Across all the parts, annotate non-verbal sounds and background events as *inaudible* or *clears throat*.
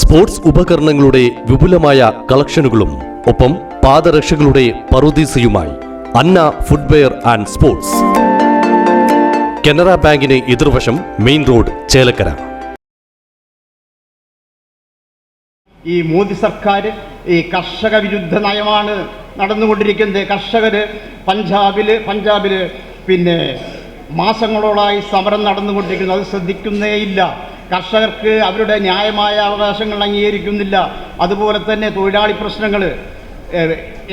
Sports ഉപകരണങ്ങളുടെ വിപുലമായ കളക്ഷനുകളും ഒപ്പം പാദരക്ഷകളുടെ പറുദീസയുമായി Anna footwear and sports. Canara ബാങ്കിന് എതിർവശം മെയിൻ റോഡ് ചേലക്കര. ഈ മോദി സർക്കാർ ഈ കർഷക വിരുദ്ധ നയമാണ് നടന്നുകൊണ്ടിരിക്കുന്നത്. കർഷകർ പഞ്ചാബിൽ പഞ്ചാബിൽ പിന്നെ മാസങ്ങളോളായി സമരം നടന്നുകൊണ്ടിരിക്കുന്നത് അത് ശ്രദ്ധിക്കുന്നേയില്ല. കർഷകർക്ക് അവരുടെ ന്യായമായ അവകാശങ്ങൾ അംഗീകരിക്കുന്നില്ല. അതുപോലെ തന്നെ തൊഴിലാളി പ്രശ്നങ്ങൾ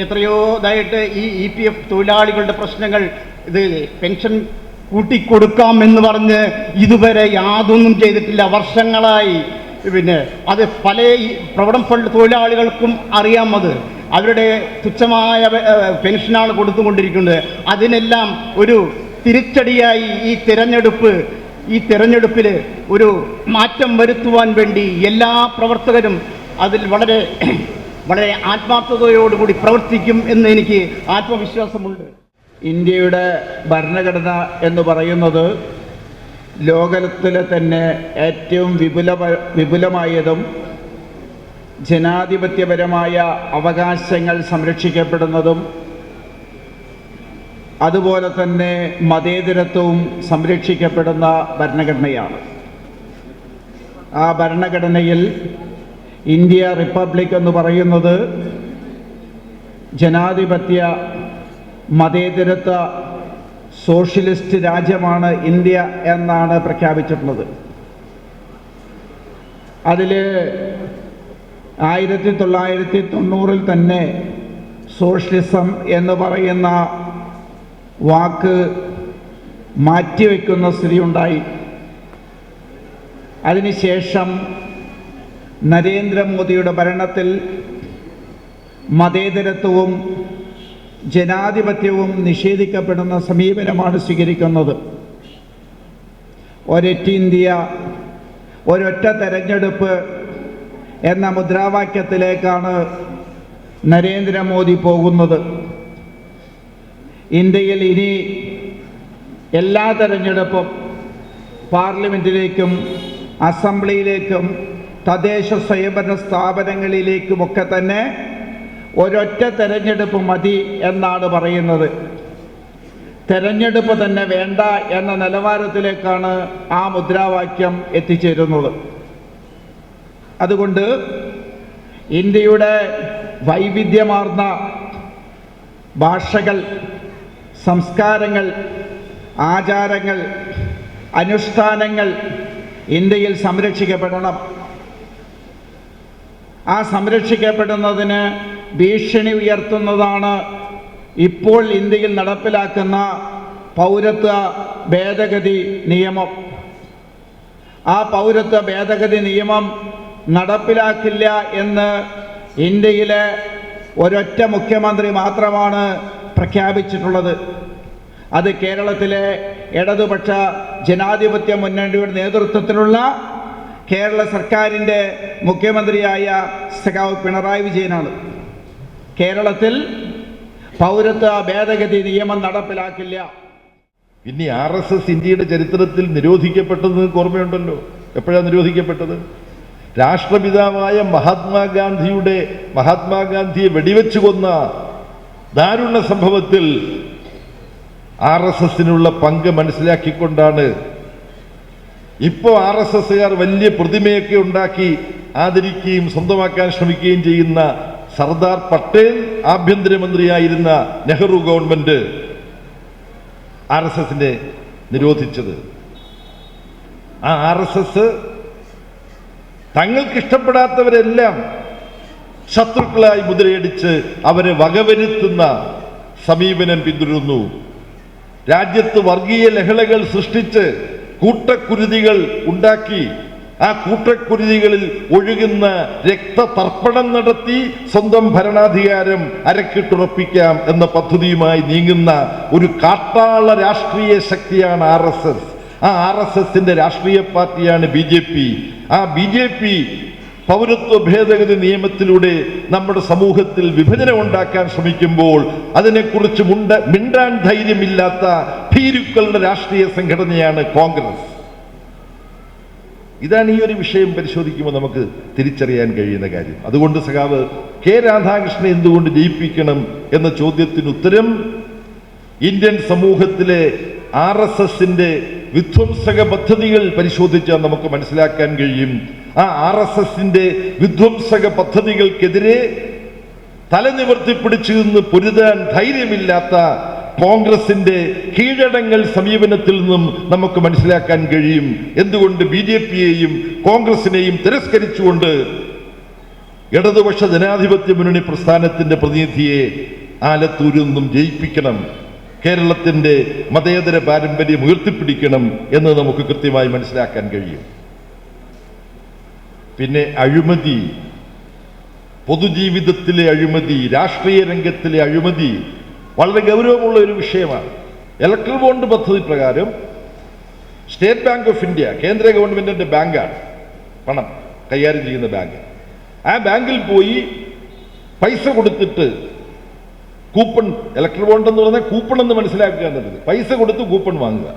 എത്രയോ ഇതായിട്ട് ഈ ഇ പി എഫ് തൊഴിലാളികളുടെ പ്രശ്നങ്ങൾ ഇത് പെൻഷൻ കൂട്ടിക്കൊടുക്കാം എന്ന് പറഞ്ഞ് ഇതുവരെ യാതൊന്നും ചെയ്തിട്ടില്ല. വർഷങ്ങളായി. പിന്നെ അത് പല ഈ പ്രൊവിഡൻ ഫണ്ട് തൊഴിലാളികൾക്കും അറിയാം അത്. അവരുടെ തുച്ഛമായ പെൻഷനാണ് കൊടുത്തുകൊണ്ടിരിക്കുന്നത്. അതിനെല്ലാം ഒരു തിരിച്ചടിയായി ഈ തിരഞ്ഞെടുപ്പ് ഈ തിരഞ്ഞെടുപ്പിൽ ഒരു മാറ്റം വരുത്തുവാൻ വേണ്ടി എല്ലാ പ്രവർത്തകരും അതിൽ വളരെ *clears throat* വളരെ ആത്മാർത്ഥതയോടുകൂടി പ്രവർത്തിക്കും എന്ന് എനിക്ക് ആത്മവിശ്വാസമുണ്ട്. ഇന്ത്യയുടെ ഭരണഘടന എന്ന് പറയുന്നത് ലോകത്തിലെ തന്നെ ഏറ്റവും വിപുല വിപുലമായതും ജനാധിപത്യപരമായ അവകാശങ്ങൾ സംരക്ഷിക്കപ്പെടുന്നതും അതുപോലെ തന്നെ മതേതരത്വവും സംരക്ഷിക്കപ്പെടുന്ന ഭരണഘടനയാണ്. ആ ഭരണഘടനയിൽ ഇന്ത്യ റിപ്പബ്ലിക് എന്ന് പറയുന്നത് ജനാധിപത്യ മതേതരത്വ സോഷ്യലിസ്റ്റ് രാജ്യമാണ് ഇന്ത്യ എന്നാണ് പ്രഖ്യാപിച്ചിട്ടുള്ളത്. അതിൽ ആയിരത്തി തൊള്ളായിരത്തി തൊണ്ണൂറിൽ തന്നെ സോഷ്യലിസം എന്ന് പറയുന്ന വാക്ക് മാറ്റിവെക്കുന്ന സ്ഥിതി ഉണ്ടായി അതിനുശേഷം നരേന്ദ്രമോദിയുടെ ഭരണത്തിൽ മതേതരത്വവും ജനാധിപത്യവും നിഷേധിക്കപ്പെടുന്ന സമീപനമാണ് സ്വീകരിക്കുന്നത്. ഒരൊറ്റ ഇന്ത്യ ഒരൊറ്റ തെരഞ്ഞെടുപ്പ് എന്ന മുദ്രാവാക്യത്തിലേക്കാണ് നരേന്ദ്രമോദി പോകുന്നത്. ഇന്ത്യയിൽ ഇനി എല്ലാ തെരഞ്ഞെടുപ്പും പാർലമെന്റിലേക്കും അസംബ്ലിയിലേക്കും തദ്ദേശ സ്വയംഭരണ സ്ഥാപനങ്ങളിലേക്കുമൊക്കെ തന്നെ ഒരൊറ്റ തെരഞ്ഞെടുപ്പ് മതി എന്നാണ് പറയുന്നത്. തെരഞ്ഞെടുപ്പ് തന്നെ വേണ്ട എന്ന നിലവാരത്തിലേക്കാണ് ആ മുദ്രാവാക്യം എത്തിച്ചേരുന്നത്. അതുകൊണ്ട് ഇന്ത്യയുടെ വൈവിധ്യമാർന്ന ഭാഷകൾ സംസ്കാരങ്ങൾ ആചാരങ്ങൾ അനുഷ്ഠാനങ്ങൾ ഇന്ത്യയിൽ സംരക്ഷിക്കപ്പെടണം. ആ സംരക്ഷിക്കപ്പെടുന്നതിന് ഭീഷണി ഉയർത്തുന്നതാണ് ഇപ്പോൾ ഇന്ത്യയിൽ നടപ്പിലാക്കുന്ന പൗരത്വ ഭേദഗതി നിയമം. ആ പൗരത്വ ഭേദഗതി നിയമം നടപ്പിലാക്കില്ല എന്ന് ഇന്ത്യയിലെ ഒരൊറ്റ മുഖ്യമന്ത്രി മാത്രമാണ് പ്രഖ്യാപിച്ചിട്ടുള്ളത്. അത് കേരളത്തിലെ ഇടതുപക്ഷ ജനാധിപത്യ മുന്നണിയുടെ നേതൃത്വത്തിലുള്ള കേരള സർക്കാരിന്റെ മുഖ്യമന്ത്രിയായ സഖാവ് പിണറായി വിജയനാണ്. കേരളത്തിൽ പൗരത്വ ഭേദഗതി നിയമം നടപ്പിലാക്കില്ല. ഇനി ആർ എസ് എസ് ഇന്ത്യയുടെ ചരിത്രത്തിൽ നിരോധിക്കപ്പെട്ടത് ഓർമ്മയുണ്ടല്ലോ? എപ്പോഴാണ് നിരോധിക്കപ്പെട്ടത്? രാഷ്ട്രപിതാവായ മഹാത്മാഗാന്ധിയുടെ മഹാത്മാഗാന്ധിയെ വെടിവെച്ചു കൊന്ന ദാരുണ സംഭവത്തിൽ ആർ എസ് എസിനുള്ള പങ്ക് മനസ്സിലാക്കിക്കൊണ്ടാണ് ഇപ്പോൾ ആർ എസ് എസുകാർ വലിയ പ്രതിമയൊക്കെ ഉണ്ടാക്കി ആദരിക്കുകയും സ്വന്തമാക്കാൻ ശ്രമിക്കുകയും ചെയ്യുന്ന സർദാർ പട്ടേൽ ആഭ്യന്തരമന്ത്രിയായിരുന്ന നെഹ്റു ഗവൺമെന്റ് ആർ എസ് എസിനെ നിരോധിച്ചത്. ആ ആർ എസ് എസ് തങ്ങൾക്ക് ഇഷ്ടപ്പെടാത്തവരെല്ലാം ശത്രുക്കളായി മുദ്രയടിച്ച് അവരെ വകവരുത്തുന്ന സമീപനം പിന്തുടരുന്നു. രാജ്യത്ത് വർഗീയ ലഹളകൾ സൃഷ്ടിച്ച് കൂട്ടക്കുരുതികൾ ഉണ്ടാക്കി ആ കൂട്ടക്കുരുതികളിൽ ഒഴുകുന്ന രക്തതർപ്പണം നടത്തി സ്വന്തം ഭരണാധികാരം അരക്കിട്ടുറപ്പിക്കാം എന്ന പദ്ധതിയുമായി നീങ്ങുന്ന ഒരു കാട്ടാള രാഷ്ട്രീയ ശക്തിയാണ് ആർ എസ് എസ്. ആ ആർ എസ് എസിന്റെ രാഷ്ട്രീയ പാർട്ടിയാണ് ബി ജെ പി. ആ ബി ജെ പി പൗരത്വ ഭേദഗതി നിയമത്തിലൂടെ നമ്മുടെ സമൂഹത്തിൽ വിഭജനം ഉണ്ടാക്കാൻ ശ്രമിക്കുമ്പോൾ അതിനെക്കുറിച്ച് മുണ്ട മിണ്ടാൻ ധൈര്യമില്ലാത്ത ഭീരുക്കളുടെ രാഷ്ട്രീയ സംഘടനയാണ് കോൺഗ്രസ്. ഇതാണ് ഈ ഒരു വിഷയം പരിശോധിക്കുമ്പോൾ നമുക്ക് തിരിച്ചറിയാൻ കഴിയുന്ന കാര്യം. അതുകൊണ്ട് സഖാവ് കെ രാധാകൃഷ്ണൻ എന്തുകൊണ്ട് ജയിപ്പിക്കണം എന്ന ചോദ്യത്തിന് ഉത്തരം ഇന്ത്യൻ സമൂഹത്തിലെ ആർ എസ് എസിന്റെ വിധ്വംസക പദ്ധതികൾ പരിശോധിച്ചാൽ നമുക്ക് മനസ്സിലാക്കാൻ കഴിയും. ആ ആർ എസ് എസിന്റെ വിധ്വംസക പദ്ധതികൾക്കെതിരെ തലനിവർത്തി പിടിച്ചു നിന്ന് പൊരുതാൻ ധൈര്യമില്ലാത്ത കോൺഗ്രസിന്റെ കീഴടങ്ങൾ സമീപനത്തിൽ നിന്നും നമുക്ക് മനസ്സിലാക്കാൻ കഴിയും. എന്തുകൊണ്ട് ബി ജെ പിയെയും കോൺഗ്രസിനെയും തിരസ്കരിച്ചുകൊണ്ട് ഇടതുപക്ഷ ജനാധിപത്യ മുന്നണി പ്രസ്ഥാനത്തിന്റെ പ്രതിനിധിയെ ആലത്തൂരിൽ നിന്നും ജയിപ്പിക്കണം കേരളത്തിന്റെ മതേതര പാരമ്പര്യം ഉയർത്തിപ്പിടിക്കണം എന്ന് നമുക്ക് കൃത്യമായി മനസ്സിലാക്കാൻ കഴിയും. പിന്നെ അഴിമതി. പൊതുജീവിതത്തിലെ അഴിമതി രാഷ്ട്രീയ രംഗത്തിലെ അഴിമതി വളരെ ഗൗരവമുള്ള ഒരു വിഷയമാണ്. ഇലക്ട്രൽ ബോണ്ട് പദ്ധതി പ്രകാരം സ്റ്റേറ്റ് ബാങ്ക് ഓഫ് ഇന്ത്യ കേന്ദ്ര ഗവൺമെന്റിന്റെ ബാങ്കാണ് പണം കൈകാര്യം ചെയ്യുന്ന ബാങ്ക്. ആ ബാങ്കിൽ പോയി പൈസ കൊടുത്തിട്ട് കൂപ്പൺ ഇലക്ട്രൽ ബോണ്ട് എന്ന് പറഞ്ഞാൽ കൂപ്പൺ എന്ന് മനസ്സിലാക്കുക എന്നുള്ളത്. പൈസ കൊടുത്ത് കൂപ്പൺ വാങ്ങുക.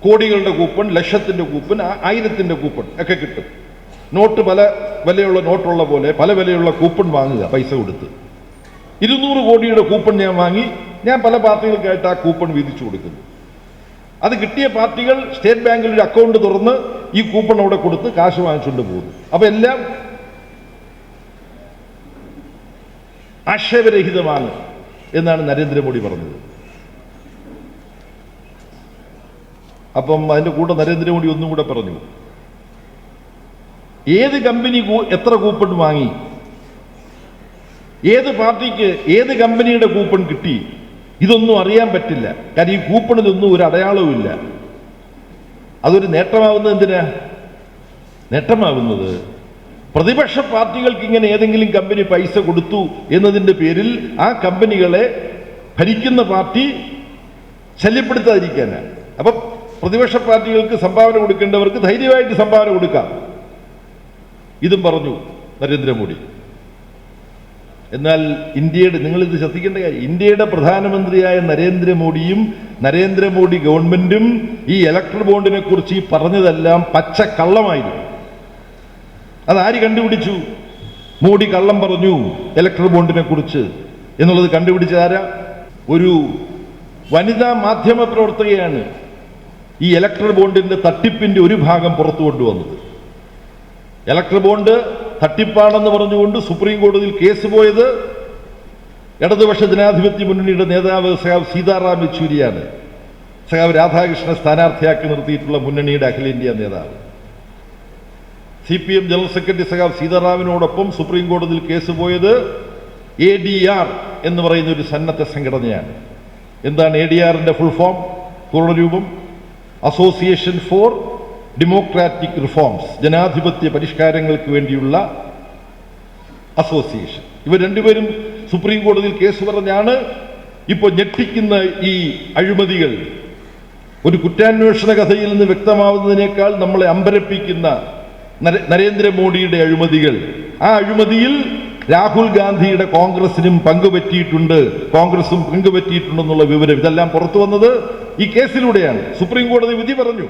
കോടികളുടെ കൂപ്പൺ ലക്ഷത്തിന്റെ കൂപ്പൺ ആയിരത്തിന്റെ കൂപ്പൺ ഒക്കെ കിട്ടും. നോട്ട് പല വിലയുള്ള നോട്ടുള്ള പോലെ പല വിലയുള്ള കൂപ്പൺ വാങ്ങുക പൈസ കൊടുത്ത്. ഇരുന്നൂറ് കോടിയുടെ കൂപ്പൺ ഞാൻ വാങ്ങി ഞാൻ പല പാർട്ടികൾക്കായിട്ട് ആ കൂപ്പൺ വീതിച്ചു കൊടുക്കുന്നു. അത് കിട്ടിയ പാർട്ടികൾ സ്റ്റേറ്റ് ബാങ്കിൽ ഒരു അക്കൗണ്ട് തുറന്ന് ഈ കൂപ്പൺ അവിടെ കൊടുത്ത് കാശ് വാങ്ങിച്ചുകൊണ്ട് പോകുന്നു. അപ്പൊ എല്ലാം ആക്ഷേപരഹിതമാണ് എന്നാണ് നരേന്ദ്രമോദി പറഞ്ഞത്. അപ്പം അതിന്റെ കൂടെ നരേന്ദ്രമോദി ഒന്നും കൂടെ പറഞ്ഞു. ഏത് കമ്പനി എത്ര കൂപ്പൺ വാങ്ങി? ഏത് പാർട്ടിക്ക് ഏത് കമ്പനിയുടെ കൂപ്പൺ കിട്ടി? ഇതൊന്നും അറിയാൻ പറ്റില്ല. കാരണം ഈ കൂപ്പണിലൊന്നും ഒരു അടയാളവുമില്ല അതൊരു നേട്ടമാവുന്നത് എന്തിനാ? നേട്ടമാവുന്നത് പ്രതിപക്ഷ പാർട്ടികൾക്ക് ഇങ്ങനെ ഏതെങ്കിലും കമ്പനി പൈസ കൊടുത്തു എന്നതിന്റെ പേരിൽ ആ കമ്പനികളെ ഭരിക്കുന്ന പാർട്ടി ശല്യപ്പെടുത്താതിരിക്കാനാണ്. അപ്പം പ്രതിപക്ഷ പാർട്ടികൾക്ക് സംഭാവന കൊടുക്കേണ്ടവർക്ക് ധൈര്യമായിട്ട് സംഭാവന കൊടുക്കാം. ഇതും പറഞ്ഞു നരേന്ദ്രമോദി. എന്നാൽ ഇന്ത്യയുടെ നിങ്ങൾ ഇത് ശ്രദ്ധിക്കേണ്ട കാര്യം ഇന്ത്യയുടെ പ്രധാനമന്ത്രിയായ നരേന്ദ്രമോദിയും നരേന്ദ്രമോദി ഗവൺമെന്റും ഈ ഇലക്ട്രൽ ബോണ്ടിനെ കുറിച്ച് ഈ പറഞ്ഞതെല്ലാം പച്ച കള്ളമായിരുന്നു. അതാര് കണ്ടുപിടിച്ചു? മോഡി കള്ളം പറഞ്ഞു ഇലക്ട്രൽ ബോണ്ടിനെ കുറിച്ച് എന്നുള്ളത് കണ്ടുപിടിച്ചതാരാ ഒരു വനിതാ മാധ്യമ പ്രവർത്തകയാണ് ഈ ഇലക്ട്രൽ ബോണ്ടിന്റെ തട്ടിപ്പിന്റെ ഒരു ഭാഗം പുറത്തു കൊണ്ടുവന്നത്. ഇലക്ട്രൽ ബോണ്ട് തട്ടിപ്പാണെന്ന് പറഞ്ഞുകൊണ്ട് സുപ്രീം കോടതിയിൽ കേസ് പോയത് ഇടതുപക്ഷ ജനാധിപത്യ മുന്നണിയുടെ നേതാവ് സഖാവ് സീതാറാം യെച്ചൂരിയാണ്. സഖാവ് രാധാകൃഷ്ണനെ സ്ഥാനാർത്ഥിയാക്കി നിർത്തിയിട്ടുള്ള മുന്നണിയുടെ അഖിലേന്ത്യാ നേതാവ്. C P M general secretary സഖാവ് സീതാറാമിനോടൊപ്പം സുപ്രീം കോടതിയിൽ കേസ് പോയത് എ ഡി ആർ എന്ന് പറയുന്ന ഒരു സന്നദ്ധ സംഘടനയാണ്. എന്താണ് എ ഡി ആറിന്റെ ഫുൾ ഫോം പൂർണരൂപം അസോസിയേഷൻ ഫോർ ഡെമോക്രാറ്റിക് റിഫോംസ് ജനാധിപത്യ പരിഷ്കാരങ്ങൾക്ക് വേണ്ടിയുള്ള അസോസിയേഷൻ ഇവർ രണ്ടുപേരും സുപ്രീം കോടതിയിൽ കേസ് പറഞ്ഞാണ് ഇപ്പോൾ ഞെട്ടിക്കുന്ന ഈ അഴിമതികൾ. ഒരു കുറ്റാന്വേഷണ കഥയിൽ നിന്ന് വ്യക്തമാവുന്നതിനേക്കാൾ നമ്മളെ അമ്പരപ്പിക്കുന്ന നര- നരേന്ദ്രമോദിയുടെ അഴിമതികൾ. ആ അഴിമതിയിൽ രാഹുൽ ഗാന്ധിയുടെ കോൺഗ്രസിനും പങ്കുപറ്റിയിട്ടുണ്ട് കോൺഗ്രസും പങ്കുപറ്റിയിട്ടുണ്ടെന്നുള്ള വിവരം. ഇതെല്ലാം പുറത്തു വന്നത് ഈ കേസിലൂടെയാണ്. സുപ്രീം കോടതി വിധി പറഞ്ഞു.